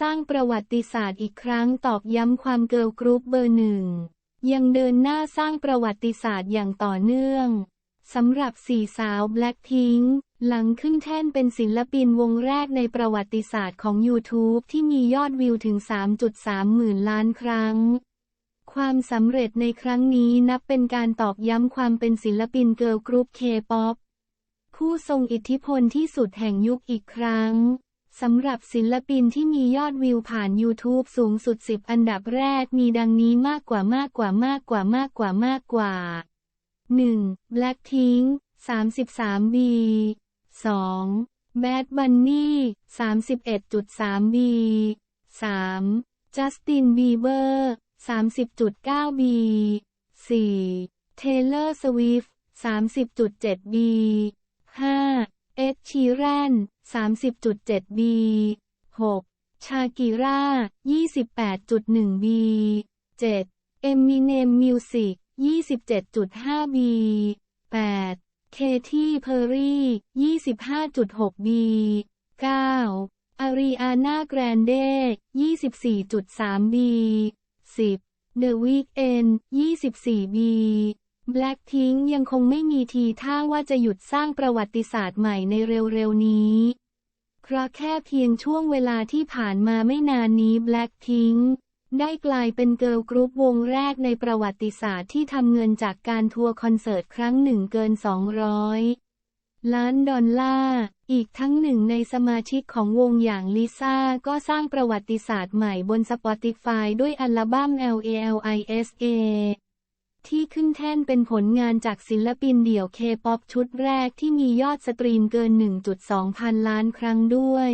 สร้างประวัติศาสตร์อีกครั้งตอกย้ำความเกิร์ลกรุ๊ปเบอร์หนึ่ง ยังเดินหน้าสร้างประวัติศาสตร์อย่างต่อเนื่องสำหรับสี่สาวแบล็คพิงหลังขึ้นแท่นเป็นศิลปินวงแรกในประวัติศาสตร์ของ YouTube ที่มียอดวิวถึง 3.3 หมื่นล้านครั้ง ความสำเร็จในครั้งนี้นับเป็นการตอกย้ำความเป็นศิลปินเกิร์ลกรุ๊ปเคป๊อปผู้ทรงอิทธิพลที่สุดแห่งยุคอีกครั้ง สำหรับศิลปินที่มียอดวิวผ่าน YouTube สูงสุด 10 อันดับแรกมีดังนี้มากกว่ามากกว่ามากกว่ามากกว่ามากกว่า 1. Blackpink 33 B 2. Bad Bunny 31.3 B 3. Justin Bieber 30.9 B 4. Taylor Swift 30.7B 5. เอ็ชีแรน 30.7B 6. ชากิร่า 28.1B 7. เอมมิเนมมิวสิก 27.5B 8. เคที่เพอร์รี่ 25.6B 9. อารีอาน่าแกรนเด 24.3B 10. The Weeknd 24B 24 B Blackpink ยังคงไม่มีทีท่าว่าจะหยุดสร้างประวัติศาสตร์ใหม่ในเร็วๆนี้ เพราะแค่เพียงช่วงเวลาที่ผ่านมาไม่นานนี้ Blackpink ได้กลายเป็นเกิร์ลกรุ๊ปวงแรกในประวัติศาสตร์ที่ทำเงินจากการทัวร์คอนเสิร์ตครั้งหนึ่งเกิน 200 ล้านดอลลาร์ อีกทั้งหนึ่งในสมาชิกของวงอย่างลิซ่าก็สร้างประวัติศาสตร์ใหม่บน Spotify ด้วยอัลบั้ม LALISA ที่ขึ้นแท่นเป็นผลงานจากศิลปินเดี่ยวเคป๊อปชุดแรกที่มียอดสตรีมเกิน 1.2 พันล้านครั้งด้วย